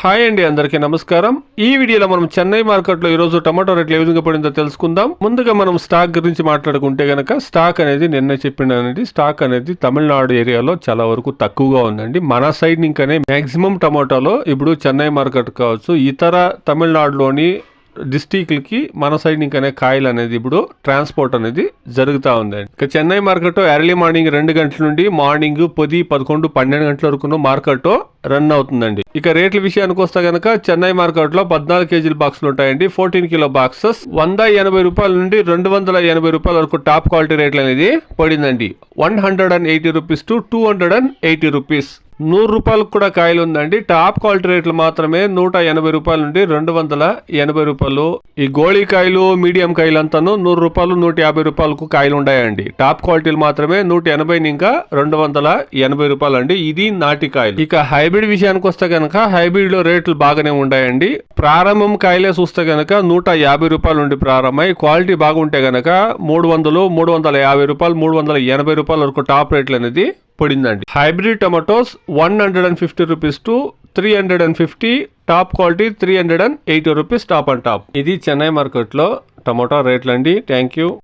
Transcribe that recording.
Hi అండి అందరికీ నమస్కారం. ఈ వీడియోలో మనం చెన్నై మార్కెట్లో ఈ రోజు టమాటో రేట్లు ఏ విధంగా పడిందో తెలుసుకుందాం. ముందుగా మనం స్టాక్ గురించి మాట్లాడుకుంటే గనక స్టాక్ అనేది నిన్న చెప్పినానండి స్టాక్ అనేది తమిళనాడు ఏరియాలో చాలా వరకు తక్కువగా ఉందండి. మన సైడ్ ఇంకానే మ్యాక్సిమం టమాటాలో ఇప్పుడు చెన్నై మార్కెట్ కావచ్చు ఇతర తమిళనాడులోని డిస్టిక్లకి మన సైడ్ ఇంకనే కాయలు అనేది ఇప్పుడు ట్రాన్స్పోర్ట్ అనేది జరుగుతూ ఉందండి. ఇక చెన్నై మార్కెట్ ఎర్లీ మార్నింగ్ రెండు గంటల నుండి మార్నింగ్ పది పదకొండు పన్నెండు గంటల వరకు మార్కెట్ రన్ అవుతుందండి. ఇక రేట్ల విషయానికి వస్తే కనుక చెన్నై మార్కెట్లో పద్నాలుగు కేజీల బాక్సులు ఉంటాయండి. ఫోర్టీన్ కిలో బాక్సెస్ వంద ఎనభై రూపాయల నుండి రెండు వందల ఎనభై రూపాయల వరకు టాప్ క్వాలిటీ రేట్లు అనేది పడిందండి. One hundred and eighty rupees to two hundred and eighty rupees. నూరు రూపాయలకు కూడా కాయలు ఉందండి. టాప్ క్వాలిటీ రేట్లు మాత్రమే నూట ఎనభై రూపాయల నుండి రెండు వందల ఎనభై రూపాయలు. ఈ గోళీ కాయలు మీడియం కాయలు అంతాను నూరు రూపాయలు నూట యాభై రూపాయలకు కాయలు ఉన్నాయండి. టాప్ క్వాలిటీలు మాత్రమే నూట ఎనభై ఇంకా రెండు వందల ఎనభై రూపాయలు అండి. ఇది నాటి కాయలు. ఇక హైబ్రిడ్ విషయానికి వస్తే కనుక హైబ్రిడ్లో రేట్లు బాగానే ఉన్నాయండి. ప్రారంభం కాయలే చూస్తే గనక నూట యాభై రూపాయల నుండి ప్రారంభమై క్వాలిటీ బాగుంటే గనక మూడు వందలు మూడు వందల యాభై రూపాయలు మూడు వందల ఎనభై రూపాయల వరకు టాప్ రేట్లు అనేది పడిందండి. Hybrid tomatoes one hundred and fifty rupees to three hundred and fifty top quality three hundred and eighty rupees top and top. ఇది చెన్నై మార్కెట్లో టమాటా రేట్లు అండి థ్యాంక్ యూ.